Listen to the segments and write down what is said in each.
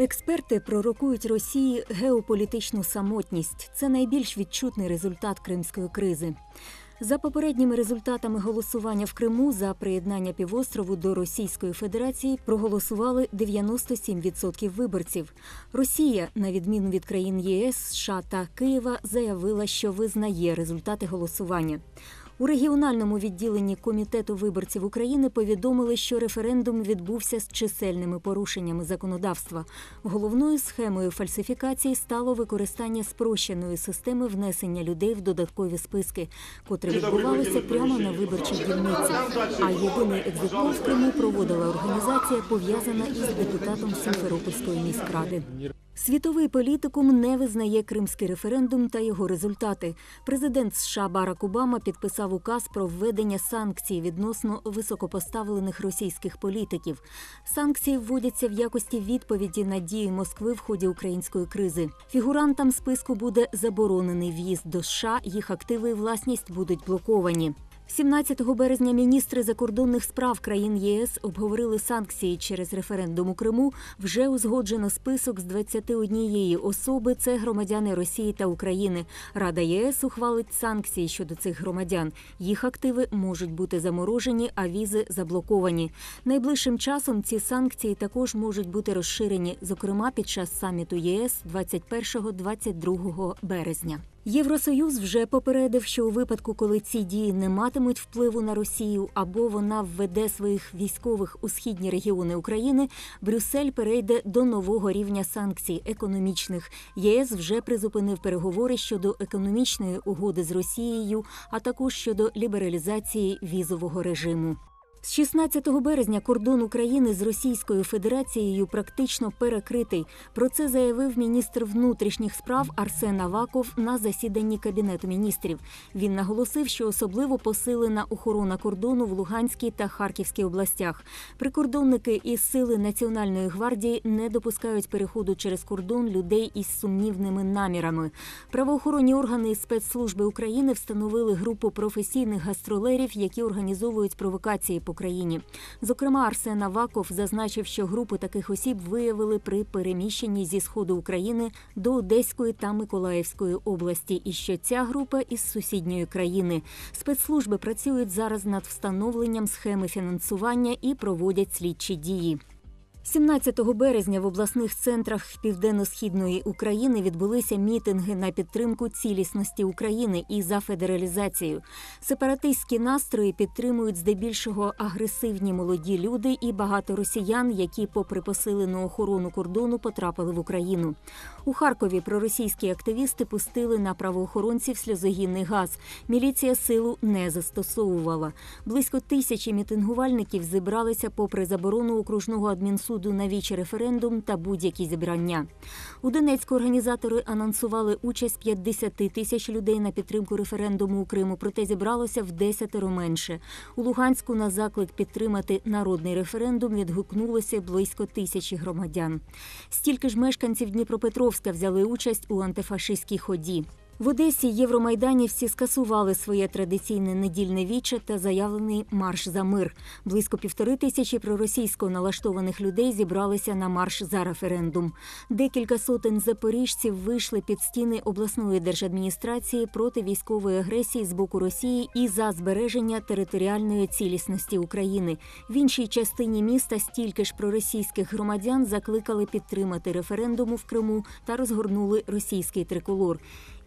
Експерти пророкують Росії геополітичну самотність. Це найбільш відчутний результат кримської кризи. За попередніми результатами голосування в Криму за приєднання півострову до Російської Федерації проголосували 97% виборців. Росія, на відміну від країн ЄС, США та Києва, заявила, що визнає результати голосування. У регіональному відділенні комітету виборців України повідомили, що референдум відбувся з чисельними порушеннями законодавства. Головною схемою фальсифікації стало використання спрощеної системи внесення людей в додаткові списки, котре відбувалося прямо на виборчих дільницях. А єдиний екзитпол в Криму проводила організація, пов'язана із депутатом Сімферопольської міськради. Світовий політикум не визнає кримський референдум та його результати. Президент США Барак Обама підписав указ про введення санкцій відносно високопоставлених російських політиків. Санкції вводяться в якості відповіді на дії Москви в ході української кризи. Фігурантам списку буде заборонений в'їзд до США, їх активи і власність будуть блоковані. 17 березня міністри закордонних справ країн ЄС обговорили санкції через референдум у Криму. Вже узгоджено список з 21 особи. Це громадяни Росії та України. Рада ЄС ухвалить санкції щодо цих громадян. Їх активи можуть бути заморожені, а візи заблоковані. Найближчим часом ці санкції також можуть бути розширені, зокрема під час саміту ЄС 21-22 березня. Євросоюз вже попередив, що у випадку, коли ці дії не матимуть впливу на Росію або вона введе своїх військових у східні регіони України, Брюссель перейде до нового рівня санкцій економічних. ЄС вже призупинив переговори щодо економічної угоди з Росією, а також щодо лібералізації візового режиму. З 16 березня кордон України з Російською Федерацією практично перекритий. Про це заявив міністр внутрішніх справ Арсен Аваков на засіданні кабінету міністрів. Він наголосив, що особливо посилена охорона кордону в Луганській та Харківській областях. Прикордонники із сили Національної гвардії не допускають переходу через кордон людей із сумнівними намірами. Правоохоронні органи і спецслужби України встановили групу професійних гастролерів, які організовують провокації по країні. Зокрема, Арсен Аваков зазначив, що групу таких осіб виявили при переміщенні зі сходу України до Одеської та Миколаївської області, і що ця група із сусідньої країни. Спецслужби працюють зараз над встановленням схеми фінансування і проводять слідчі дії. 17 березня в обласних центрах південно-східної України відбулися мітинги на підтримку цілісності України і за федералізацію. Сепаратистські настрої підтримують здебільшого агресивні молоді люди і багато росіян, які, попри посилену охорону кордону, потрапили в Україну. У Харкові проросійські активісти пустили на правоохоронців сльозогінний газ. Міліція силу не застосовувала. Близько тисячі мітингувальників зібралися попри заборону окружного адмінсуду суду на віч референдум та будь-які зібрання. У Донецьку організатори анонсували участь 50 тисяч людей на підтримку референдуму у Криму, проте зібралося в десятеро менше. У Луганську на заклик підтримати народний референдум відгукнулося близько тисячі громадян. Стільки ж мешканців Дніпропетровська взяли участь у антифашистській ході. В Одесі євромайданівці скасували своє традиційне недільне віче та заявлений марш за мир. Близько півтори тисячі проросійсько налаштованих людей зібралися на марш за референдум. Декілька сотень запоріжців вийшли під стіни обласної держадміністрації проти військової агресії з боку Росії і за збереження територіальної цілісності України. В іншій частині міста стільки ж проросійських громадян закликали підтримати референдуму в Криму та розгорнули російський триколор.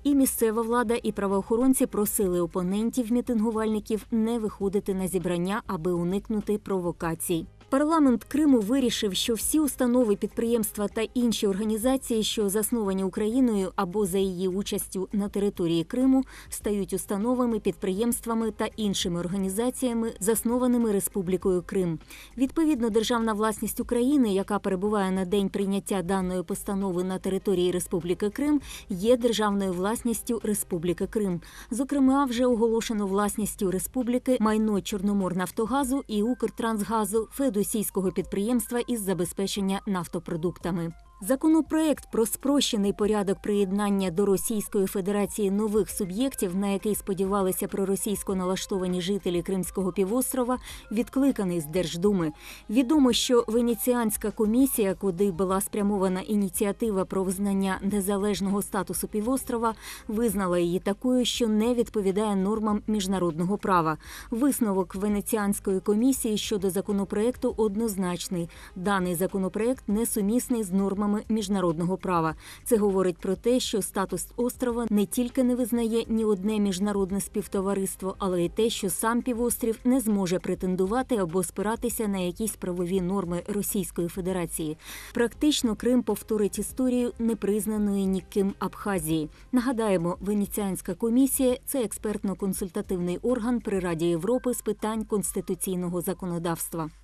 І місцева влада, і правоохоронці просили опонентів мітингувальників не виходити на зібрання, аби уникнути провокацій. Парламент Криму вирішив, що всі установи, підприємства та інші організації, що засновані Україною або за її участю на території Криму, стають установами, підприємствами та іншими організаціями, заснованими Республікою Крим. Відповідно, державна власність України, яка перебуває на день прийняття даної постанови на території Республіки Крим, є державною власністю Республіки Крим. Зокрема, вже оголошено власністю республіки майно Чорноморнафтогазу і Укртрансгазу Феодосійського підприємства із забезпечення нафтопродуктами. Законопроект про спрощений порядок приєднання до Російської Федерації нових суб'єктів, на який сподівалися проросійсько налаштовані жителі Кримського півострова, відкликаний з Держдуми. Відомо, що Венеціанська комісія, куди була спрямована ініціатива про визнання незалежного статусу півострова, визнала її такою, що не відповідає нормам міжнародного права. Висновок Венеціанської комісії щодо законопроекту однозначний. Даний законопроект несумісний з нормами міжнародного права. Це говорить про те, що статус острова не тільки не визнає ні одне міжнародне співтовариство, але й те, що сам півострів не зможе претендувати або спиратися на якісь правові норми Російської Федерації. Практично Крим повторить історію непризнаної ніким Абхазії. Нагадаємо, Венеціанська комісія це експертно-консультативний орган при Раді Європи з питань конституційного законодавства.